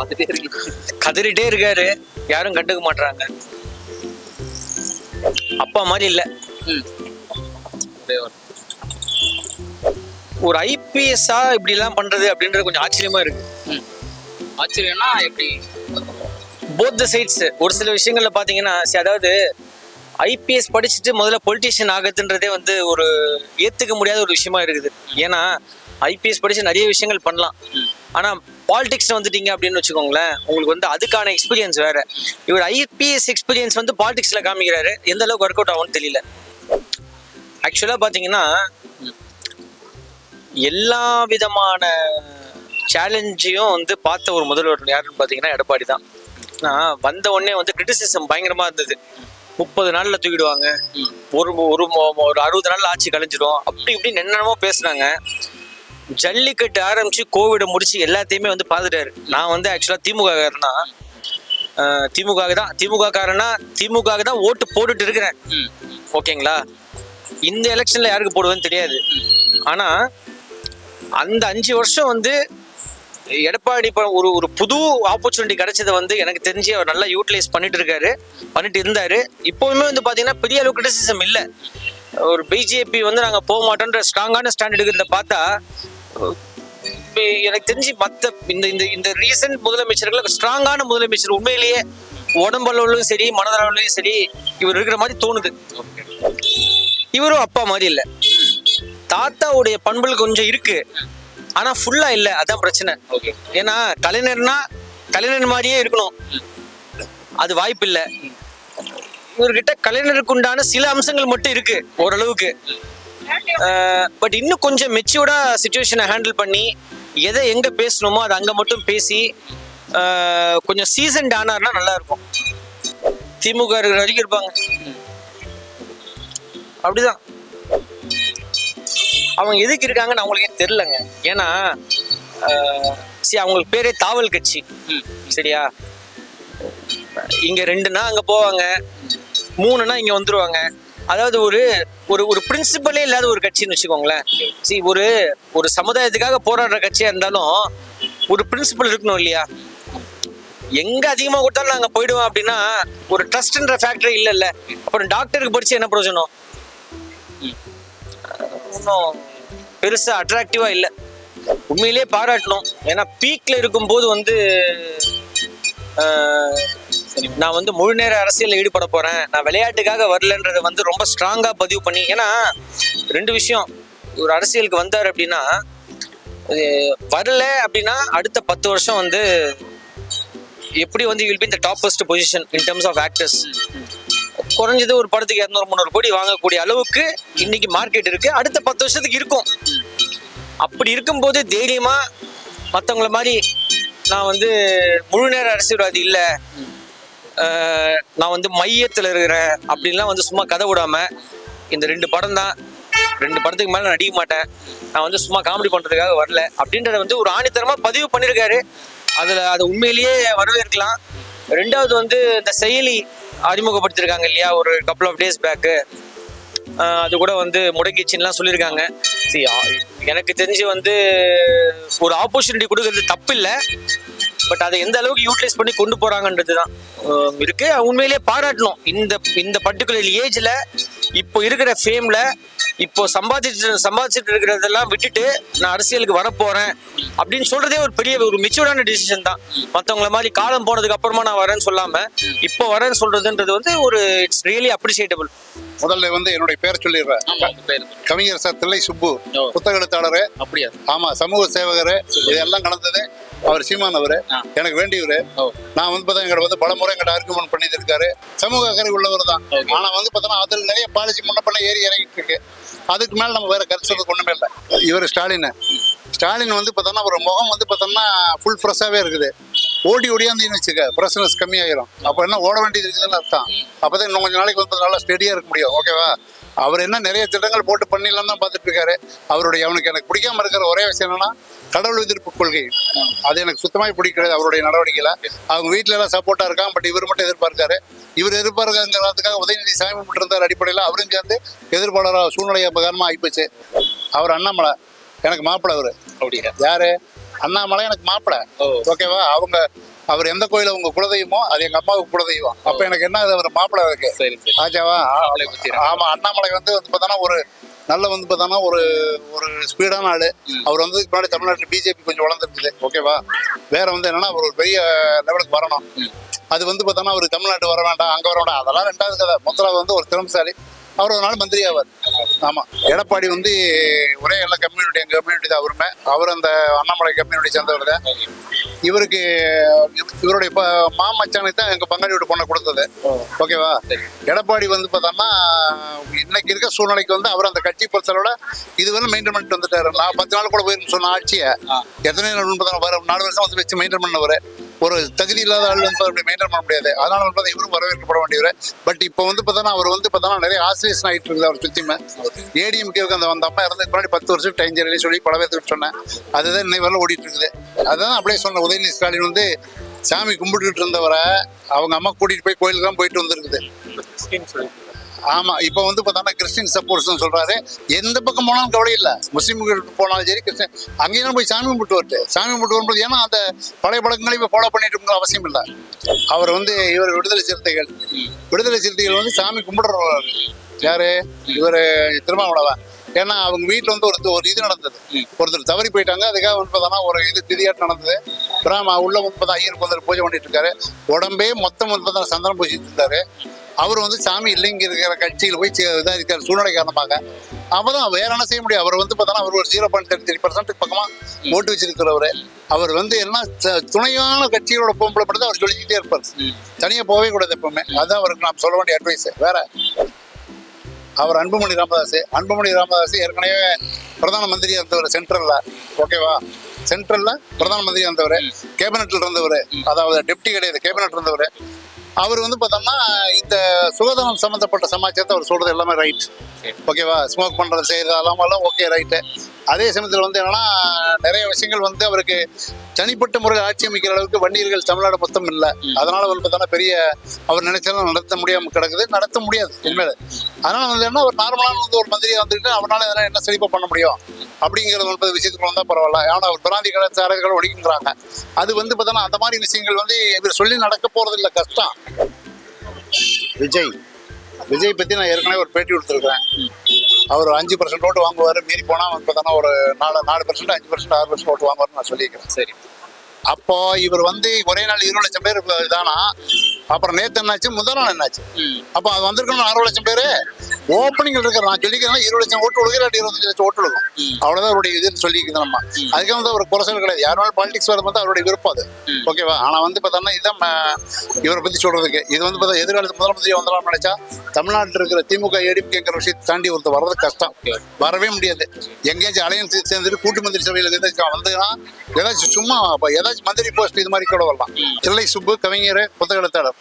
பார்த்துட்டே இருக்கீங்க கதறிட்டே இருக்காரு. யாரும் கண்டுக்க மாட்றாங்க. அப்பா மாதிரி இல்ல. ஒரே ஐபிஎஸ்ஸா இப்படி எல்லாம் பண்றது அப்படின்றது கொஞ்சம் ஆச்சரியமா இருக்கு. ஆச்சரியம்னா எப்படி? போத் த சைட்ஸ் ஒரு சில விஷயங்கள்ல பாத்தீங்கன்னா அதாவது ஐபிஎஸ் படிச்சுட்டு முதல்ல பொலிட்டீஷியன் ஆகுதுன்றதே வந்து ஒரு ஏற்றுக்க முடியாத ஒரு விஷயமா இருக்குது. ஏன்னா ஐபிஎஸ் படிச்சு நிறைய விஷயங்கள் பண்ணலாம். ஆனால் பாலிடிக்ஸ் வந்துட்டீங்க அப்படின்னு வச்சுக்கோங்களேன் உங்களுக்கு வந்து அதுக்கான எக்ஸ்பீரியன்ஸ் வேற. இவர் ஐபிஎஸ் எக்ஸ்பீரியன்ஸ் வந்து பாலிடிக்ஸில் காமிக்கிறாரு. எந்த அளவுக்கு ஒர்க் அவுட் ஆகும்னு தெரியல. ஆக்சுவலாக பார்த்தீங்கன்னா எல்லா விதமான சேலஞ்சையும் வந்து பார்த்த ஒரு முதல்வர் யாருன்னு பார்த்தீங்கன்னா எடப்பாடி தான். வந்த உடனே வந்து கிரிட்டிசிசம் பயங்கரமாக இருந்தது. முப்பது நாள்ல தூக்கிடுவாங்க. ஒரு ஒரு ஒரு அறுபது நாள்ல ஆட்சி கழிஞ்சிடும் அப்படி இப்படி என்னென்னமோ பேசுனாங்க ஜல்லிக்கட்டு ஆரம்பிச்சு கோவிட முடிச்சு எல்லாத்தையுமே வந்து பார்த்துட்டாரு. நான் வந்து ஆக்சுவலா திமுக காரனா திமுக தான் திமுக காரனா திமுக தான் ஓட்டு போட்டுட்டு இருக்கிறேன். ஓகேங்களா? இந்த எலெக்ஷன்ல யாருக்கு போடுவேன்னு தெரியாது. ஆனா அந்த அஞ்சு வருஷம் வந்து எடப்பாடி இப்போ ஒரு ஒரு புது ஆப்பர்ச்சுனிட்டி கிடைச்சதை வந்து எனக்கு தெரிஞ்சு அவர் நல்லா யூட்டிலைஸ் பண்ணிட்டு இருக்காரு பண்ணிட்டு இருந்தாரு. இப்போவுமே வந்து பாத்தீங்கன்னா பெரிய அளவு கிரிட்டிசிசம் இல்ல. ஒரு பிஜேபி வந்து நாங்க போக மாட்டோன்ற ஸ்ட்ராங்கான ஸ்டாண்ட் எடுக்கிறத பார்த்தா எனக்கு தெரிஞ்சு மத்த இந்த இந்த இந்த ரீசன்ட் முதலமைச்சர்கள் ஸ்ட்ராங்கான முதலமைச்சர் உண்மையிலேயே உடம்பளவுலையும் சரி மனதளவுலையும் சரி இவர் இருக்கிற மாதிரி தோணுது. இவரும் அப்பா மாதிரி இல்ல. தாத்தாவுடைய பண்புகள் கொஞ்சம் இருக்கு. ஆனா ஃபுல்லா இல்ல. அதான் பிரச்சனை. ஏன்னா கலைஞர்னா கலைஞர் மாதிரியே இருக்கணும். அது வாய்ப்பு இல்ல. இவர்கிட்ட கலைஞருக்கு உண்டான சில அம்சங்கள் மட்டும் இருக்கு ஓரளவுக்கு. பட் இன்னும் கொஞ்சம் மெச்சூர்டா சுச்சுவேஷனை ஹேண்டில் பண்ணி எதை எங்க பேசணுமோ அதை அங்க மட்டும் பேசி கொஞ்சம் சீசன்ட் ஆனார்னா நல்லா இருக்கும் திமுக இருக்கிற வரைக்கும் இருப்பாங்க. அப்படிதான். அவங்க எதுக்கு இருக்காங்கன்னு அவங்களுக்கே தெரிலங்க ஏன்னா சரி அவங்களுக்கு பேரே தாவல் கட்சி. ம். சரியா? இங்க ரெண்டுனா அங்க போவாங்க. மூணுனா இங்க வந்துருவாங்க. அதாவது ஒரு ஒரு ஒரு பிரின்சிபலே இல்லாத ஒரு கட்சின்னு வச்சுக்கோங்களேன். சரி ஒரு ஒரு சமுதாயத்துக்காக போராடுற கட்சியா இருந்தாலும் ஒரு பிரின்சிபல் இருக்கணும் இல்லையா? எங்க அதிகமா கொடுத்தாலும் நாங்க போயிடுவோம் அப்படின்னா ஒரு ட்ரஸ்ட்ன்ற ஃபேக்டரி இல்ல இல்ல அப்புறம் டாக்டருக்கு படிச்சு என்ன பிரயோஜனம்? இன்னும் பெருசாக அட்ராக்டிவாக இல்லை. உண்மையிலே உண்மையிலேயே பாராட்டணும். ஏன்னா பீக்கில் இருக்கும்போது வந்து நான் வந்து முழு நேர அரசியலில் ஈடுபட போகிறேன் நான் விளையாட்டுக்காக வரலன்றதை வந்து ரொம்ப ஸ்ட்ராங்காக பதிவு பண்ணி ஏன்னா ரெண்டு விஷயம். ஒரு அரசியலுக்கு வந்தார் அப்படின்னா அது வரல அப்படின்னா அடுத்த பத்து வருஷம் வந்து எப்படி வந்து வில் பி இந்த top first position in terms of actors குறைஞ்சது ஒரு படத்துக்கு இரநூறு முந்நூறு கோடி வாங்கக்கூடிய அளவுக்கு இன்னைக்கு மார்க்கெட் இருக்கு. அடுத்த பத்து வருஷத்துக்கு இருக்கும். அப்படி இருக்கும்போது தைரியமா மற்றவங்கள மாதிரி நான் வந்து முழு நேர அரசியல்வாதி இல்லை. நான் வந்து மையத்தில் இருக்கிறேன் அப்படின்லாம் வந்து சும்மா கதை விடாம இந்த ரெண்டு படம் தான். ரெண்டு படத்துக்கு மேலே நடிக்க மாட்டேன். நான் வந்து சும்மா காமெடி பண்ணுறதுக்காக வரல அப்படின்றத வந்து ஒரு ஆணித்தரமாக பதிவு பண்ணியிருக்காரு அதில் அது உண்மையிலேயே வரவேற்கலாம். ரெண்டாவது வந்து இந்த செயலி அறிமுகப்படுத்தியிருக்காங்க இல்லையா? ஒரு கப்பல் ஆஃப் டேஸ் பேக்கு அது கூட வந்து முடங்கிச்சுன்னுலாம் சொல்லியிருக்காங்க. சரி எனக்கு தெரிஞ்சு வந்து ஒரு ஆப்பர்ச்சுனிட்டி கொடுக்கறது தப்பு இல்லை பட் அதை எந்த அளவுக்கு யூட்டிலைஸ் பண்ணி கொண்டு போறாங்கன்றது தான். இருக்குது இருக்கு. உண்மையிலேயே பாராட்டணும். இந்த இந்த பர்டிகுலர் ஏஜ்ல இப்போ இருக்கிற ஃபேம்ல இப்போ சம்பாதிச்சு சம்பாதிச்சுட்டு இருக்கிறதெல்லாம் விட்டுட்டு நான் அரசியலுக்கு வரப்போறேன் அப்படின்னு சொல்றதே ஒரு பெரிய ஒரு மெச்சூர்டான டிசிஷன் தான். மற்றவங்கள மாதிரி காலம் போனதுக்கு அப்புறமா நான் வரேன்னு சொல்லாம இப்போ வரேன்னு சொல்றதுன்றது வந்து ஒரு இட்ஸ் ரியலி அப்ரிசியேட்டபிள் முதல்ல வந்து என்னுடைய பேர் சொல்லிடுறேன். கவிஞர் சார் தில்லை சுப்பு. புத்தக எழுத்தாளர். அப்படியா? ஆமா சமூக சேவகர். இதெல்லாம் கடந்தது அவர் சீமான் அவரு ஆ. எனக்கு வேண்டியவரு. நான் வந்து பார்த்தா எங்கிட்ட வந்து பல முறை எங்கிட்ட ஆர்குமெண்ட் பண்ணிட்டு இருக்காரு சமூக அக்கறை உள்ளவர் தான். ஆனா வந்து பார்த்தோன்னா அதில் நிறைய பாலிசி முன்ன பண்ண ஏறி இறங்கிட்டு இருக்கு அதுக்கு மேல நம்ம வேற கருத்து சொல்றதுக்கு ஒண்ணுமே இல்லை. இவர் ஸ்டாலின். ஸ்டாலின் வந்து பார்த்தோன்னா ஒரு முகம் வந்து பார்த்தோம்னா ஃபுல் ஃப்ரெஷ்ஷாகவே இருக்குது. ஓடி ஓடியாந்தீங்கன்னு வச்சுக்க ஃப்ரெஷ்னஸ் கம்மியாயிரும். அப்போ என்ன ஓட வேண்டியது இருக்குதுன்னு அர்த்தம். அப்பதான் இன்னும் கொஞ்சம் நாளைக்கு வந்து நல்லா ஸ்டெடியாக இருக்க முடியும். ஓகேவா அவர் என்ன நிறைய திட்டங்கள் போட்டு பண்ணிடலாம் தான் பார்த்துட்டு இருக்காரு. அவருடைய அவனுக்கு எனக்கு பிடிக்காம இருக்கிற ஒரே விஷயம் என்னன்னா கடவுள் எதிர்ப்பு கொள்கை. அது எனக்கு சுத்தமாக பிடிக்கிறது அவருடைய நடவடிக்கையில. அவங்க வீட்ல எல்லாம் சப்போர்ட்டா இருக்கான் பட் இவர் மட்டும் எதிர்பார்க்காரு. இவர் எதிர்பார்க்காங்கிறதுக்காக உதயநிதி சாமி இருந்தார் அடிப்படையில் அவரும் சேர்ந்து எதிர்ப்பாளராக சூழ்நிலை காரணமாக ஆயிப்போச்சு. அவர் அண்ணாமலை எனக்கு மாப்பிள்ளை அவரு. அப்படியா? யாரு? அண்ணாமலை எனக்கு மாப்பிள்ளை. ஓகேவா? அவங்க அவர் எந்த கோயில உங்க குலதெய்வமோ அது எங்க அம்மாவுக்கு குலதெய்வம். அப்ப எனக்கு என்ன அது அவர் மாப்பிள்ளை இருக்கு. ஆச்சாவா. ஆமா அண்ணாமலை வந்து பார்த்தோன்னா ஒரு நல்ல வந்து பார்த்தோன்னா ஒரு ஒரு ஸ்பீடான ஆளு. அவர் வந்து முன்னாடி தமிழ்நாட்டில் பிஜேபி கொஞ்சம் வளர்ந்துருக்குது. ஓகேவா வேற வந்து என்னன்னா அவர் ஒரு பெரிய லெவலுக்கு வரணும். அது வந்து பார்த்தோன்னா அவர் தமிழ்நாட்டு வர வேண்டாம் அங்க வர வேண்டாம். அதெல்லாம் ரெண்டாவது கதை. முதலாவது வந்து ஒரு திறமசாலி. அவர் ஒரு நாள் மந்திரி ஆவார். ஆமா. எடப்பாடி வந்து ஒரே எல்லா கம்யூனிட்டி எங்க கம்யூனிட்டி தான் அவருமே அவர் அந்த அண்ணாமலை கம்யூனிட்டி சேர்ந்தவர் தான் இவருக்கு இவருடைய மாமச்சானுக்கு தான் எங்க பங்காளி வீட்டு பொண்ணை கொடுத்தது. ஓகேவா? எடப்பாடி வந்து பார்த்தோம்னா இன்னைக்கு இருக்க சூழ்நிலைக்கு வந்து அவர் அந்த கட்சி பொறுத்தளவோட இது வந்து மெயின்டைன் பண்ணிட்டு வந்துட்டாரு. நான் பத்து நாள் கூட போயிருந்து சொன்ன ஆட்சியை எத்தனை நாள் பார்த்தா வர நாலு வருஷம் வந்து வச்சு மெயின்டைன் பண்ணவர். ஒரு தகுதி இல்லாத ஆள் வந்து அப்படி மெயின்டைன் பண்ண முடியாது. அதனால வந்து பார்த்தா இவரும் வரவேற்கப்பட வேண்டியவர் பட் இப்போ வந்து பார்த்தோன்னா அவர் வந்து பார்த்தோன்னா நிறைய ஆசிரியேஷன் ஆகிட்டு இருக்குது. அவர் சுத்திமே ஏடிஎம்கேவுக்கு அந்த அந்த அம்மா இறந்ததுக்கு முன்னாடி பத்து வருஷம் டைம் ஜெயலலிதா சொல்லி பல பேர்த்துக்கு சொன்னேன். அதுதான் இன்னை வரல ஓடிட்டு இருக்குது. அதுதான் அப்படியே சொன்ன உதயநிதி ஸ்டாலின் வந்து சாமி கும்பிட்டுட்டு இருந்தவரை அவங்க அம்மா கூட்டிட்டு போய் கோயிலுக்கு தான் போயிட்டு வந்திருக்குது. ஆமா இப்போ வந்து பார்த்தோம்னா கிறிஸ்டின் சப்போர்ட்ஸ் சொல்றாரு. எந்த பக்கம் போனாலும் கவலை இல்லை. முஸ்லீம்கள் போனாலும் சரி கிறிஸ்டின் அங்கேயும் போய் சாமி கும்பிட்டு வரட்டு. சாமி கும்பிட்டு வரும்போது ஏன்னா அந்த பழைய பழக்கங்களை இப்போ ஃபாலோ பண்ணிட்டு இருக்கிற அவசியம் இல்லை. அவர் வந்து இவர் விடுதலை சிறுத்தைகள். விடுதலை சிறுத்தைகள் வந்து சாமி கும்பிடுறவர் யாரு? இவர் திருமாவளவன். ஏன்னா அவங்க வீட்டில் வந்து ஒரு ஒரு இது நடந்தது. ஒருத்தர் தவறி போயிட்டாங்க. அதுக்காக வந்து பார்த்தோன்னா ஒரு இது திடீர்னு நடந்தது. பிராமா உள்ள வந்து பார்த்தா ஐயருக்கு வந்து பூஜை பண்ணிட்டு இருக்காரு. உடம்பே மொத்தம் வந்து பார்த்தா சந்தனம் பூசிட்டு இருந்தாரு அவர் வந்து சாமி இல்லைங்க இருக்கிற கட்சியில் போய் சே- இருக்கிற சூழ்நிலை காரணமாக. அப்பதான் வேற என்ன செய்ய முடியும்? அவர் வந்து பார்த்தோன்னா அவர் ஒரு zero point thirty three percent பக்கமா ஓட்டு வச்சிருக்கிறவர். அவர் வந்து என்ன துணையான கட்சிகளோட பொம்பளை படுத்து அவர் சொல்லிக்கிட்டே இருப்பார். தனியா போகவே கூடாது எப்பவுமே. அதுதான் அவருக்கு நான் சொல்ல வேண்டிய அட்வைஸ் வேற. அவர் அன்புமணி ராமதாஸ் அன்புமணி ராமதாஸ் ஏற்கனவே பிரதான மந்திரியாக இருந்தவர் சென்ட்ரல்ல ஓகேவா சென்ட்ரல்ல பிரதான மந்திரியாக இருந்தவர். கேபினட்ல இருந்தவர். அதாவது டெப்டி கிடையாது கேபினட் இருந்தவர். அவர் வந்து பார்த்தோம்னா இந்த சுகாதாரம் சம்மந்தப்பட்ட சமாச்சாரத்தை அவர் சொல்றது எல்லாமே ரைட் ஓகேவா ஸ்மோக் பண்றது செய்யறது அதெல்லாம் ஓகே ரைட்டு அதே சமயத்தில் வந்து என்னன்னா நிறைய விஷயங்கள் வந்து அவருக்கு தனிப்பட்ட முறையில் ஆட்சி அமைக்கிற அளவுக்கு வன்னியர்கள் தமிழ்நாடு மொத்தம் இல்லை. அதனால வந்து பார்த்தோன்னா பெரிய அவர் நினைச்சாலும் நடத்த முடியாம கிடக்குது. நடத்த முடியாது உண்மையில. அதனால வந்து என்ன ஒரு நார்மலான வந்து ஒரு மந்திரியா வந்துட்டு அவனால இதெல்லாம் என்ன செழிப்பா பண்ண முடியும் அப்படிங்கிறது வந்து விஷயத்துக்கு வந்தா பரவாயில்ல. ஆனா அவர் பிராந்தி கடை சாரதிகள் ஒழிக்குங்கிறாங்க அது வந்து பார்த்தோன்னா அந்த மாதிரி விஷயங்கள் வந்து இவர் சொல்லி நடக்க போறது இல்லை கஷ்டம். விஜய். விஜய் பத்தி நான் ஏற்கனவே ஒரு பேட்டி கொடுத்துருக்கேன் அவர் அஞ்சு பர்சன்ட் ஓட்டு வாங்குவார். மீறி போனால் வந்து பார்த்தோன்னா ஒரு நாலு நாலு பர்சன்ட் அஞ்சு பர்சன்ட் ஆறு பர்சன்ட் ஓட்டு வாங்குவார்னு நான் சொல்லியிருக்கிறேன். சரி. அப்போ இவர் வந்து ஒரே நாள் இருபது லட்சம் பேர் இதானா அப்புறம் நேத்து என்னாச்சு? முதல் நாள் என்னாச்சு? அப்போ அது வந்திருக்கணும் அறுபது லட்சம் பேர் ஓப்பனிங்ல இருக்கிற நான் சொல்லிக்கிறேன் இருபது லட்சம் ஓட்டு இல்லாட்டி இருபத்தஞ்சு லட்சம் ஓட்டு விழுகும் அவ்வளவுதான் அவருடைய இதுன்னு சொல்லிக்கிறது நம்ம. அதுக்கு வந்து ஒரு குறைசல் கிடையாது. யாரும் பாலிடிக்ஸ் வர வந்து அவருடைய விருப்பம் அது. ஓகேவா ஆனா வந்து பார்த்தோம்னா இதான் இவரை பத்தி சொல்றதுக்கு. இது வந்து பார்த்தா எதிர்காலத்து முதல் மந்திரி வந்தலாம் நினைச்சா தமிழ்நாட்டில் இருக்கிற திமுக ஏடிபிங்கிற விஷயத்தை தாண்டி ஒருத்தர் வர்றது கஷ்டம். வரவே முடியாது. எங்கேயாச்சும் அலையன்ஸ் சேர்ந்துட்டு கூட்டு மந்திரி சபையில் வந்துன்னா ஏதாச்சும் சும்மா ஏதாச்சும் மந்திரி போஸ்ட் இது மாதிரி கூட வரலாம். தில்லை சுப்பு கவிஞர் புத்தக எழுத்தாளர்